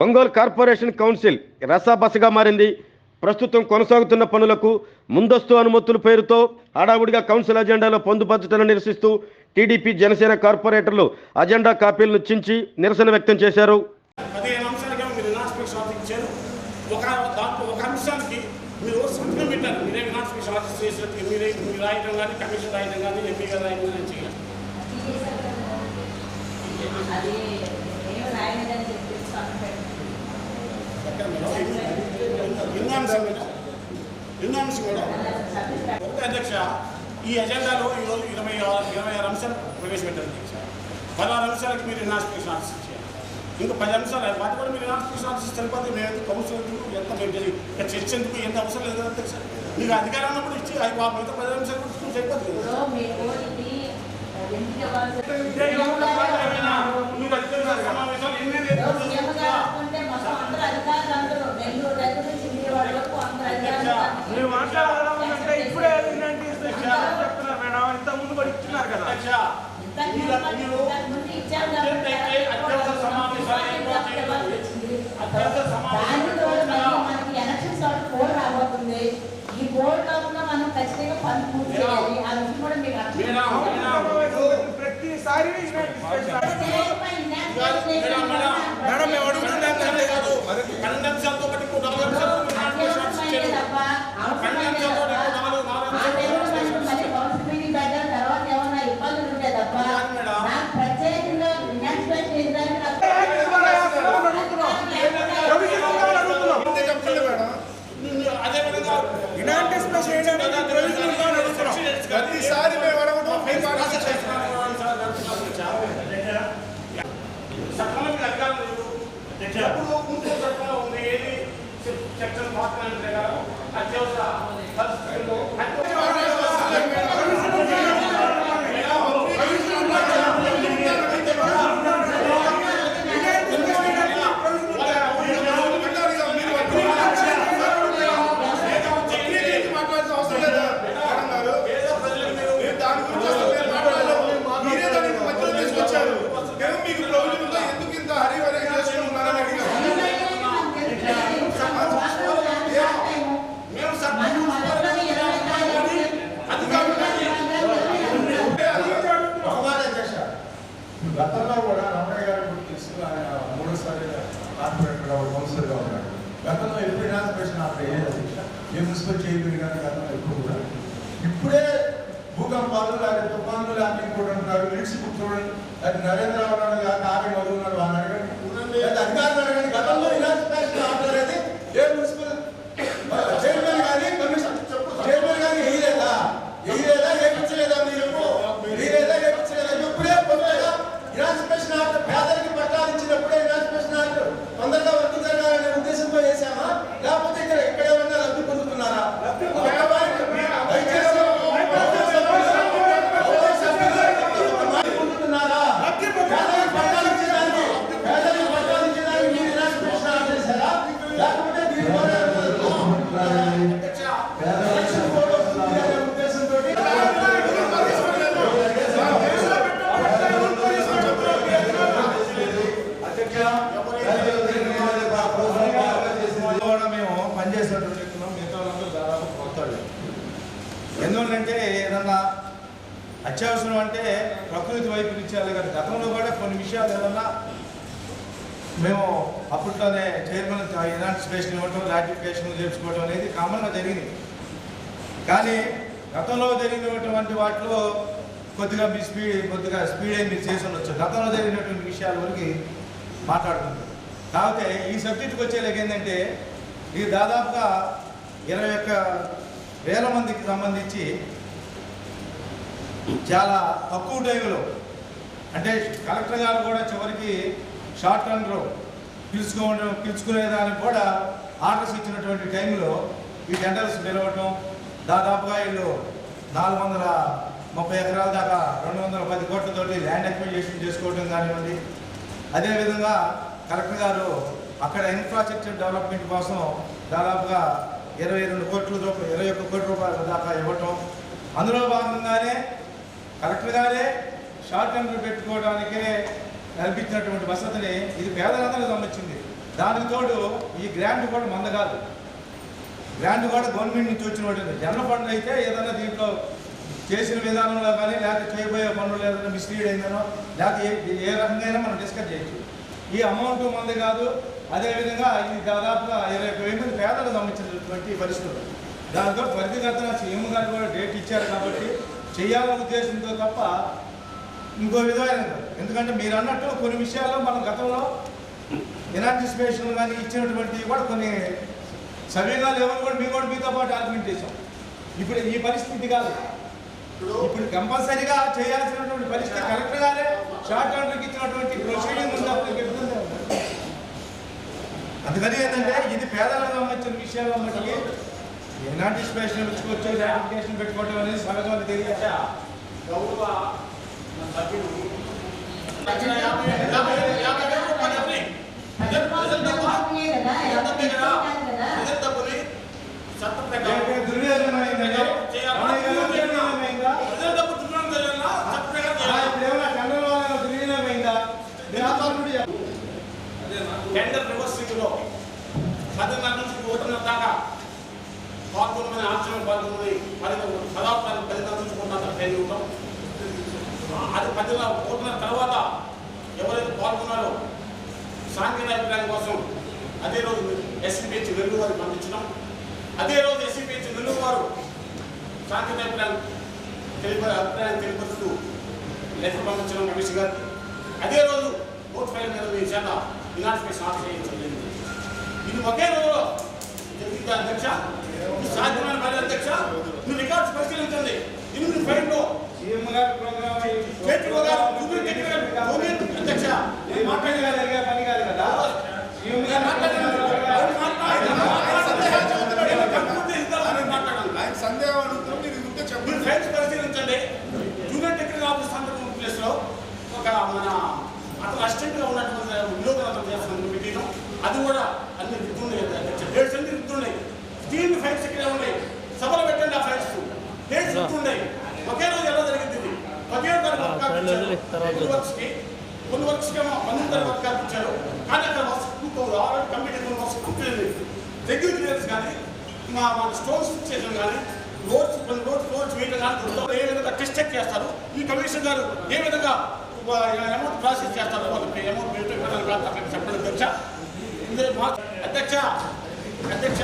Ongole corporation council రసాబసగా మారింది. ప్రస్తుతం కొనసాగుతున్న పనులకు ముందస్తు అనుమతుల పేరుతో హడావుడిగా కౌన్సిల్ అజెండాలో పొందుపరచడం నిరసిస్తూ టీడీపీ జనసేన కార్పొరేటర్లు అజెండా కాపీలను చించి నిరసన వ్యక్తం చేశారు పదిహేను అంశాలుగా మీరు నాస్పిక్ షార్ట్ ఇచ్చారు ఒక దాంట్లో ఒక అంశానికి మీరు సంతకం పెట్టారు మీరే నాస్పిక్ షార్ట్ చేసినట్టు మీరే మీరు రాయడం కానీ కమిషన్ రాయడం కానీ ఎంపీ గారు రాయడం కానీ చేయాలి అది ఏం రాయలేదని చెప్పి సంతకం అధ్యక్ష ఈ అజెండాలో ఈరోజు ఇరవై ఆరు ఇరవై ఆరు అంశాలు ప్రవేశపెట్టారు అధ్యక్ష. పదహారు అంశాలకు మీరు నాస్పిక్ ఆర్డర్స్ ఇచ్చారు. ఇంకా పది అంశాలు వాటి కూడా మీరు నాస్పిక్ ఆర్డర్స్ తెలిపోతే మేము కౌన్సిల్ ఎంత మేము చర్చ ఎందుకు ఎంత అవసరం లేదు అధ్యక్ష. మీకు అధికారం ఉన్నప్పుడు ఇచ్చి అవి పాపం మిగతా పది అంశాలు కూడా చూసి కాకుండా మొత్తం అందరూ అధికారులు అందరూ దగ్గర నుంచి విజయవాడ వరకు అధికారులు మాట్లాడాలంటే ఇప్పుడే చెప్తున్నారు మేడం. ఇంత ముందు కూడా ఇచ్చినారు కదా. అత్యవసర సమావేశాలు మనకి ఎలక్షన్స్ కోడ్ రాబోతుంది ఈ కోడ్ లోపల మనం ఖచ్చితంగా పని పూర్తి చేయాలి ఆ విషయం కూడా మీకు అర్థం ప్రతిసారి మేడం మేము అంశాలే కాదు పన్నెండు అంశాలతో పాటు ఇంకో నాలుగు అంశాలు మీరు నాలుగు షార్ట్స్ ఇచ్చారు. పన్నెండు అంశాలతో నాలుగు నాలుగు ఇలాంటి స్పెషల్ ఏంటంటే ప్రయోజనం అడుగుతున్నాం. ప్రతిసారి మేము అడగడం మేము ప్రాసెస్ చేస్తున్నాం. చట్టంలో మీకు అధికారం లేదు. ఎప్పుడు ఇంకో చట్టంలో ఉంది ఏది సెక్షన్ ఫార్టీ నైన్ ప్రకారం అత్యవసర పరిస్థితుల్లో పేద ప్రజలకు మీరు దాని గురించి అసలు మీరు మాట్లాడలేదు. మీరే దానికి మధ్యలో తీసుకొచ్చారు. మేము మీకు ప్రయోజనం ఉందా? ఎందుకు ఇంత హరివరి చేసుకుంటున్నారని అడిగాం. మేము సర్పంచ్ భగవాన్ అధ్యక్ష గతంలో కూడా రమణయ్య గారు కూడా తెలుసు ఆయన మూడోసారి కార్పొరేటర్గా కౌన్సిలర్గా ఉన్నాడు గతంలో ఎప్పుడు ఇనాస్పిరేషన్ ఆఫర్ అయ్యేది ఏ మున్సిపల్ చైర్మన్ కానీ గతంలో ఎప్పుడు కూడా. ఇప్పుడే భూకంపాలు లేకపోతే తుఫాన్లు లేకపోతే ఇంకోటి ఉంటారు లిడ్స్ చూడండి అది నరేంద్ర రావు గారు కాకి మధు ఉన్నారు వాళ్ళని అడగండి. అధికారులు అడగండి గతంలో ఇనాస్పిరేషన్ ఆఫర్ అనేది ఏ మున్సిపల్ చైర్మన్ కానీ కమిషన్ చైర్మన్ కానీ వేయలేదా వేయలేదా వేయించలేదా మీరు వేయలేదా వేయించలేదా ఇప్పుడే పొందలేదా ఇనాస్పిరేషన్ ఆర్డర్ పేదలకి పట్టాలు ఇచ్చినప్పుడే ఇనాస్పిరేషన్ ఆర్డర్ తొందరగా వర్క్ జరగాలనే ఉద్దేశంతో వేసామా లేకపోతే ఇక్కడ ఇక్కడ ఏమన్నా లబ్ధి పొందుతున్నారా ఒక్క మాట దయచేసి పొందుతున్నారా పేదలకు పట్టాలు ఇచ్చేదానికి పేదలకు పట్టాలు ఇచ్చేదానికి మీరు ఇనాస్పిరేషన్ ఆర్డర్ చేశారా లేకపోతే దీని ద్వారా ఎలక్షన్ కోడ్ వస్తుంది అనే ఉద్దేశంతో కూడా మేము పనిచేసినటువంటి వ్యక్తులం మిగతా వాళ్ళందరూ దాదాపు కొత్త ఎందుకంటే ఏదన్నా అత్యవసరం అంటే ప్రకృతి వైపు నుంచి కానీ గతంలో కూడా కొన్ని విషయాలు ఏదన్నా మేము అప్పట్లోనే చైర్మన్ ఎనాన్సిపేషన్ ఇవ్వటం రాటిఫికేషన్ చేర్చుకోవడం అనేది కామన్గా జరిగింది. కానీ గతంలో జరిగినటువంటి వాటిలో కొద్దిగా మీ స్పీడ్ కొద్దిగా స్పీడ్ అయి మీరు చేసి ఉండొచ్చు. గతంలో జరిగినటువంటి విషయాల వరకు మాట్లాడుకుంటారు కాకపోతే ఈ సబ్జెక్టుకి వచ్చేలాగా ఏంటంటే ఇది దాదాపుగా ఇరవై ఒక్క వేల మందికి సంబంధించి చాలా తక్కువ టైంలో అంటే కలెక్టర్ గారు కూడా చివరికి షార్ట్ టర్మ్లో పిలుచుకోవడం పిలుచుకునేదానికి కూడా ఆర్డర్స్ ఇచ్చినటువంటి టైంలో ఈ టెండర్స్ నిలవటం దాదాపుగా వీళ్ళు నాలుగు వందల ముప్పై ఎకరాల దాకా రెండు వందల పది కోట్లతోటి ల్యాండ్ అక్విజిషన్ చేసుకోవడం కానివ్వండి. అదేవిధంగా కలెక్టర్ గారు అక్కడ ఇన్ఫ్రాస్ట్రక్చర్ డెవలప్మెంట్ కోసం దాదాపుగా ఇరవై రెండు కోట్ల రూపాయలు ఇరవై ఒక్క కోట్ల రూపాయల దాకా ఇవ్వటం. అందులో భాగంగానే కరెక్ట్ గారే షార్ట్ టర్మ్ పెట్టుకోవడానికే కల్పించినటువంటి వసతిని ఇది పేదలందరూ సంబంధించింది. దానికి తోడు ఈ గ్రాంట్ కూడా మంద కాదు. గ్రాంట్ కూడా గవర్నమెంట్ నుంచి వచ్చిన వాటి జనరల్ ఫండ్ అయితే ఏదైనా దీంట్లో చేసిన విధానంలో కానీ లేకపోతే చేయబోయే పనులు ఏదైనా మిస్లీడ్ అయిందనో లేకపోతే ఏ ఏ రకంగా మనం డిస్కస్ చేయొచ్చు. ఈ అమౌంట్ మంది కాదు. అదేవిధంగా ఇది దాదాపుగా ఇరవై ఒక మంది పేదలకు సంబంధించినటువంటి పరిస్థితులు. దాంతో త్వరితగతిన సీఎం గారు కూడా డేట్ ఇచ్చారు కాబట్టి చేయాలనే ఉద్దేశంతో తప్ప ఇంకో విధమైన. ఎందుకంటే మీరు అన్నట్టు కొన్ని విషయాల్లో మనం గతంలో ఇనాంటిసిపేషన్ కానీ ఇచ్చినటువంటి కూడా కొన్ని సవ్యంగా లేవని కూడా మేము కూడా మీతో పాటు ఆర్గ్యుమెంట్ చేసాం ఇప్పుడు ఈ పరిస్థితి కాదు ఇప్పుడు కంపల్సరీగా చేయాల్సినటువంటి పరిస్థితి కరెక్ట్ గానే షార్ట్ ఆర్డర్కి ఇచ్చినటువంటి ప్రొసీడింగ్ ఉంది. అందుకని ఏంటంటే ఇది పేదలకు సంబంధించిన విషయాల్లో మటుకి ఎలాంటి స్పెషల్ పెట్టుకోవచ్చు అప్లికేషన్ పెట్టుకోవడం అనేది సహజంగా తెలియదు గౌరవ సభ్యులు లక్షల యాభై యాభై యాభై వేల రూపాయలు ఇవ్వండి. ప్రజలు- ప్రజలు తప్ప ప్రజలు తప్పే కదా ప్రజలు తప్పుని చట్ట ప్రకారం దుర్యోధనం అయిందంటే దుర్యోధనం అయిందా ప్రజలు తప్పు దుర్వినియోగం చేయాలన్నా చట్ట ప్రకారం చేయాలి. ఇప్పుడు ఏమైనా కండల వాళ్ళ దుర్యోధనం అయిందా మీరు ఆ తరపున చెప్పండి. టెండర్ రివర్సింగ్లో పదిన్నర నుంచి ఒకటిన్నర దాకా పాల్గొనమని ఆచరణ పాల్గొనమని పది పదార్థాలు పదిన్నర నుంచి ఒకటిన్నర ట్రైన్ ఉంటాం అది పదిన్నర ఒకటిన్నర తర్వాత ఎవరైతే పాల్గొన్నారో సాంకేతిక అభిప్రాయం కోసం అదే రోజు ఎస్సీపీహెచ్ నెల్లూరు వారికి పంపించడం అదే రోజు ఎస్సీపీహెచ్ నెల్లూరు వారు సాంకేతిక అభిప్రాయం తెలిప అభిప్రాయం తెలిపరుస్తూ లెటర్ పంపించడం రమేష్ గారికి అదే రోజు ఓట్ ఫైల్ మీద మీ చేత ఇనాటిఫికేషన్ ఆఫ్ చేయించలేదు ఇది ఒకే రోజులో జరిగింది అధ్యక్ష? ఇది సాధ్యమైన పని అధ్యక్ష? నువ్వు రికార్డ్స్ పరిశీలించండి. ఎనిమిది ఫైల్లో అధ్యక్ష. పని కాదు కదా. సందేహం అడుగుతుంది మీరు చెప్పండి. ఫైల్స్ పరిశీలించండి. జూనియర్ టెక్నికల్ ఆఫీస్ సందర్భం ప్లేస్లో. ఒక మన అతను అసిస్టెంట్గా ఉన్నటువంటి వినోదం అతను చేస్తున్న మీటింగ్ అది కూడా అన్ని రిద్దున్నాయి డేట్స్ అన్ని రిద్దున్నాయి స్టీల్ ఫైల్స్ ఇక్కడ ఉన్నాయి. సభలో పెట్టండి ఆ ఫైల్స్ డేట్స్ రిద్దున్నాయి ఒకే రోజు ఎలా జరిగింది ఇది? ఒకే రోజు వర్క్స్కి కొన్ని వర్క్స్ ఏమో పన్నెండు వర్క్ కల్పించారు కానీ అక్కడ works already complete works clears కానీ మా మన స్టోన్స్ ఫిక్సేషన్ కానీ రోడ్స్ కొన్ని రోడ్స్ రోడ్స్ వేయడం కానీ. ఏ విధంగా టెస్ట్ చెక్ చేస్తారు? ఈ కమిషన్ గారు ఏ విధంగా అమౌంట్ ప్రాసెస్ చేస్తారు. వాళ్ళకి అమౌంట్ వేయటం విధానం కాదు అధ్యక్ష అధ్యక్ష అధ్యక్ష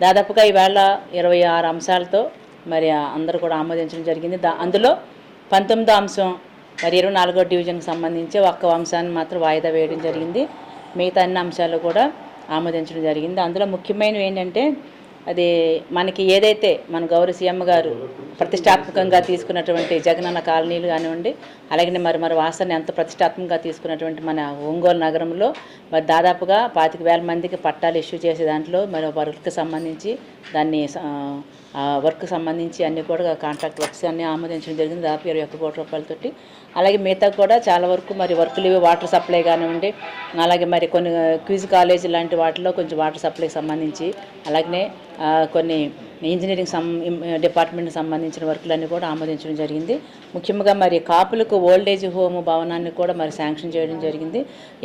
దాదాపుగా ఈవేళ ఇరవై ఆరు అంశాలతో మరి అందరూ కూడా ఆమోదించడం జరిగింది. దా అందులో పంతొమ్మిదో అంశం మరి ఇరవై నాలుగో డివిజన్కి సంబంధించి ఒక్క అంశాన్ని మాత్రం వాయిదా వేయడం జరిగింది. మిగతా అన్ని అంశాలు కూడా ఆమోదించడం జరిగింది. అందులో ముఖ్యమైనవి ఏంటంటే అది మనకి ఏదైతే మన గౌరవ సీఎం గారు ప్రతిష్టాత్మకంగా తీసుకున్నటువంటి జగనన్న కాలనీలు కానివ్వండి అలాగే మరి మరి వాసన ఎంత ప్రతిష్టాత్మకంగా తీసుకున్నటువంటి మన ఒంగోలు నగరంలో మరి దాదాపుగా పాతిక వేల మందికి పట్టాలు ఇష్యూ చేసే దాంట్లో మరి వర్క్కి సంబంధించి దాన్ని వర్క్ సంబంధించి అన్నీ కూడా కాంట్రాక్ట్ వర్క్స్ అన్ని ఆమోదించడం జరిగింది. దాదాపు ఇరవై ఒక్క కోట్ల రూపాయలతోటి అలాగే మిగతా కూడా చాలా వరకు మరి వర్కులు ఇవి వాటర్ సప్లై కానివ్వండి అలాగే మరి కొన్ని క్విజ్ కాలేజ్ లాంటి వాటిలో కొంచెం వాటర్ సప్లైకి సంబంధించి అలాగనే కొన్ని ఇంజనీరింగ్ సం డిపార్ట్మెంట్కి సంబంధించిన వర్కులన్నీ కూడా ఆమోదించడం జరిగింది. ముఖ్యంగా మరి కాపులకు ఓల్డేజ్ హోమ్ భవనాన్ని కూడా మరి శాంక్షన్ చేయడం జరిగింది.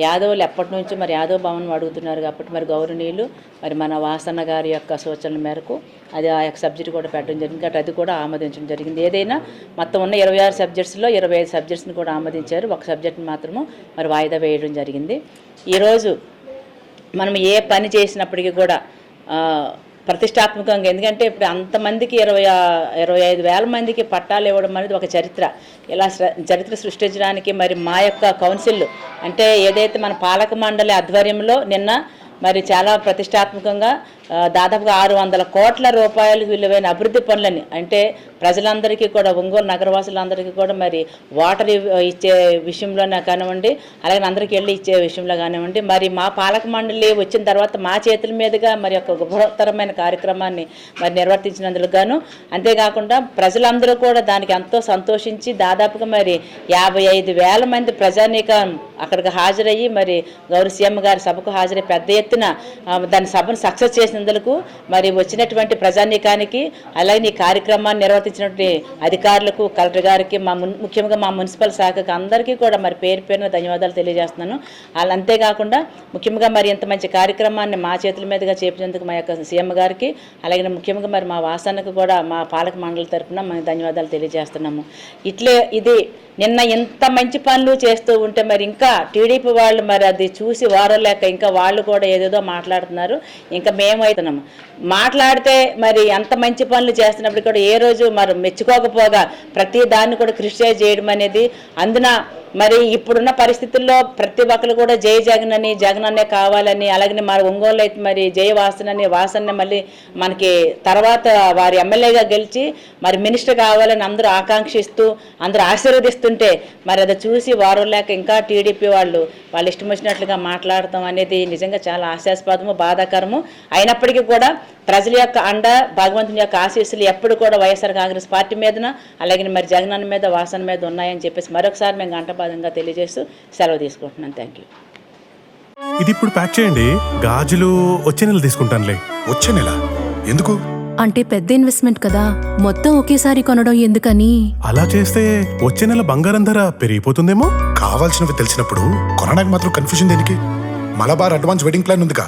యాదవులు ఎప్పటి నుంచి మరి యాదవ భవనం అడుగుతున్నారు కాబట్టి మరి గౌరవనీయులు మరి మన వాసన్న గారి యొక్క సూచనల మేరకు అది ఆ యొక్క సబ్జెక్ట్ కూడా పెట్టడం జరిగింది. కాబట్టి అది కూడా ఆమోదించడం జరిగింది. ఏదైనా మొత్తం ఉన్న ఇరవై ఆరు సబ్జెక్ట్స్లో ఇరవై ఐదు సబ్జెక్ట్స్ని కూడా ఆమోదించారు. ఒక సబ్జెక్ట్ని మాత్రము మరి వాయిదా వేయడం జరిగింది. ఈరోజు మనం ఏ పని చేసినప్పటికీ కూడా ప్రతిష్టాత్మకంగా. ఎందుకంటే ఇప్పుడు అంతమందికి ఇరవై ఇరవై ఐదు వేల మందికి పట్టాలు ఇవ్వడం అనేది ఒక చరిత్ర. ఇలా చరిత్ర సృష్టించడానికి మరి మా యొక్క కౌన్సిల్ అంటే ఏదైతే మన పాలక మండలి ఆధ్వర్యంలో నిన్న మరి చాలా ప్రతిష్టాత్మకంగా దాదాపుగా ఆరు వందల కోట్ల రూపాయలు విలువైన అభివృద్ధి పనులని అంటే ప్రజలందరికీ కూడా ఒంగోలు నగరవాసులందరికీ కూడా మరి వాటర్ ఇచ్చే విషయంలోనే కానివ్వండి అలాగే అందరికీ వెళ్ళి ఇచ్చే విషయంలో కానివ్వండి మరి మా పాలక మండలి వచ్చిన తర్వాత మా చేతుల మీదుగా మరి ఒక బృహత్తరమైన కార్యక్రమాన్ని మరి నిర్వర్తించినందుకు గాను అంతేకాకుండా ప్రజలందరూ కూడా దానికి ఎంతో సంతోషించి దాదాపుగా మరి యాభై ఐదు వేల మంది ప్రజానీకం అక్కడికి హాజరయ్యి మరి గౌరవ సీఎం గారి సభకు హాజరై పెద్ద ఎత్తున దాని సభను సక్సెస్ చేసినందుకు మరి వచ్చినటువంటి ప్రజానీకానికి అలాగే ఈ కార్యక్రమాన్ని నిర్వర్తించినటువంటి అధికారులకు కలెక్టర్ గారికి మా ముఖ్యంగా మా మున్సిపల్ శాఖకు అందరికీ కూడా మరి పేరు పేరున ధన్యవాదాలు తెలియజేస్తున్నాను. అలా అంతేకాకుండా ముఖ్యంగా మరి ఇంత మంచి కార్యక్రమాన్ని మా చేతుల మీదుగా చేపించేందుకు మా యొక్క సీఎం గారికి అలాగే ముఖ్యంగా మరి మా వాసనకు కూడా మా పాలక మండలి తరపున మేము ధన్యవాదాలు తెలియజేస్తున్నాము. ఇట్లే ఇది నిన్న ఇంత మంచి పనులు చేస్తూ ఉంటే మరి ఇంకా టీడీపీ వాళ్ళు మరి అది చూసి వారలేక ఇంకా వాళ్ళు కూడా ఏదేదో మాట్లాడుతున్నారు. ఇంకా మేము మేమవుతున్నాము మాట్లాడితే మరి అంత మంచి పనులు చేస్తున్నప్పుడు కూడా ఏ రోజు మరి మెచ్చుకోకపోగా ప్రతి దాన్ని కూడా కృషి చేయడం అనేది అందున మరి ఇప్పుడున్న పరిస్థితుల్లో ప్రతి ఒక్కరు కూడా జై జగన్ అని జగన్ కావాలని అలాగే మరి ఒంగోలు అయితే మరి జయ వాసనని అని వాసన్న మళ్ళీ మనకి తర్వాత వారి ఎమ్మెల్యేగా గెలిచి మరి మినిస్టర్ కావాలని అందరూ ఆకాంక్షిస్తూ అందరూ ఆశీర్వదిస్తుంటే మరి అది చూసి వారు లేక ఇంకా టీడీపీ వాళ్ళు వాళ్ళు ఇష్టం వచ్చినట్లుగా మాట్లాడటం అనేది నిజంగా చాలా ఆశాస్పదము బాధాకరము. అయినప్పటికీ కూడా ప్రజల యొక్క అండ భగవంతుని యొక్క ఆశీస్సులు ఎప్పుడు కూడా వైఎస్ఆర్ కాంగ్రెస్ పార్టీ మీదన అలాగే మరి జగనన్న మీద వాసన మీద ఉన్నాయని చెప్పేసి మరొకసారి మేము గంటపాదంగా తెలియజేస్తూ సెలవు తీసుకుంటున్నాను. Thank you. ఇది ఇప్పుడు ప్యాక్ చేయండి. గాజులు వచ్చే నెల తీసుకుంటానులే. వచ్చే నెల? ఎందుకు? అంటే పెద్ద ఇన్వెస్ట్మెంట్ కదా. మొత్తం ఒకేసారి కొనడం ఎందుకని? అలా చేస్తే వచ్చే నెల బంగారం ధర పెరిగిపోతుందేమో? కావాల్సినవి తెలిసినప్పుడు కొనడానికి మాత్రం కన్ఫ్యూజన్ దేనికి? మలబార్ అడ్వాన్స్ వెడ్డింగ్ ప్లాన్ ఉందిగా.